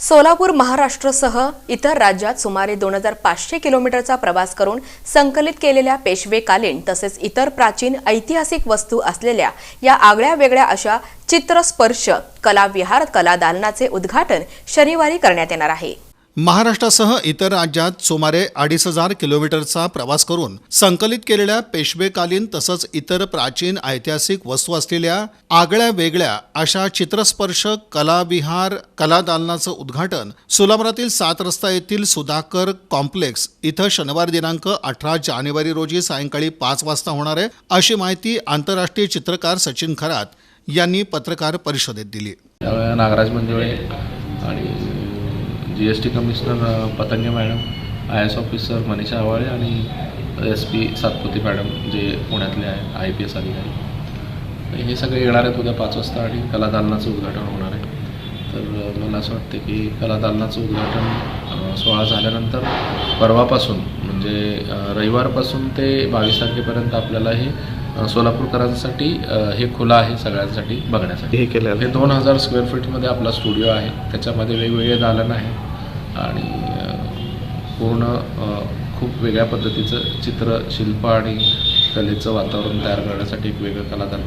सोलापूर महाराष्ट्रसह इतर राज्यात सुमारे दोन हजार पाचशे किलोमीटरचा प्रवास करून संकलित केलेल्या पेशवेकालीन तसेच इतर प्राचीन ऐतिहासिक वस्तू असलेल्या या आगळ्या वेगळ्या अशा चित्रस्पर्श कलाविहार कला दालनाचे उद्घाटन शनिवारी करण्यात येणार आहे. महाराष्ट्रासह इतर राज्यात सुमारे अडीच हजार किलोमीटरचा प्रवास करून संकलित केलेल्या पेशवेकालीन तसंच इतर प्राचीन ऐतिहासिक वस्तू असलेल्या आगळ्या वेगळ्या अशा चित्रस्पर्श कलाविहार कलादालनाचं उद्घाटन सोलापुरातील सात रस्ता येथील सुधाकर कॉम्प्लेक्स इथं शनिवार दिनांक अठरा जानेवारी रोजी सायंकाळी पाच वाजता होणार आहे अशी माहिती आंतरराष्ट्रीय चित्रकार सचिन खरात यांनी पत्रकार परिषदेत दिली. नागराज मंजुळे आणि G S T commissioner Patange madam I S officer Manisha Awale आणि एस पी सातपुते मॅडम जे पुण्यातले आहेत आय पी एस अधिकारी. हे सगळे येणार आहेत उद्या पाच वाजता आणि कला दालनाचं उद्घाटन होणार आहे. तर मला असं वाटतं की कला दालनाचं उद्घाटन अ, सोहळा झाल्यानंतर परवापासून म्हणजे रविवारपासून ते बावीस तारखेपर्यंत आपल्याला हे सोलापूरकरांसाठी हे खुलं आहे सगळ्यांसाठी बघण्यासाठी. हे केलं हे दोन हजार स्क्वेअर फीटमध्ये आपला स्टुडिओ आहे. त्याच्यामध्ये वेगवेगळे दालन आहे. आणि पूर्ण खूप वेगळ्या पद्धतीचं चित्र शिल्प आणि कलेचं वातावरण तयार करण्यासाठी एक वेगळं कलाकार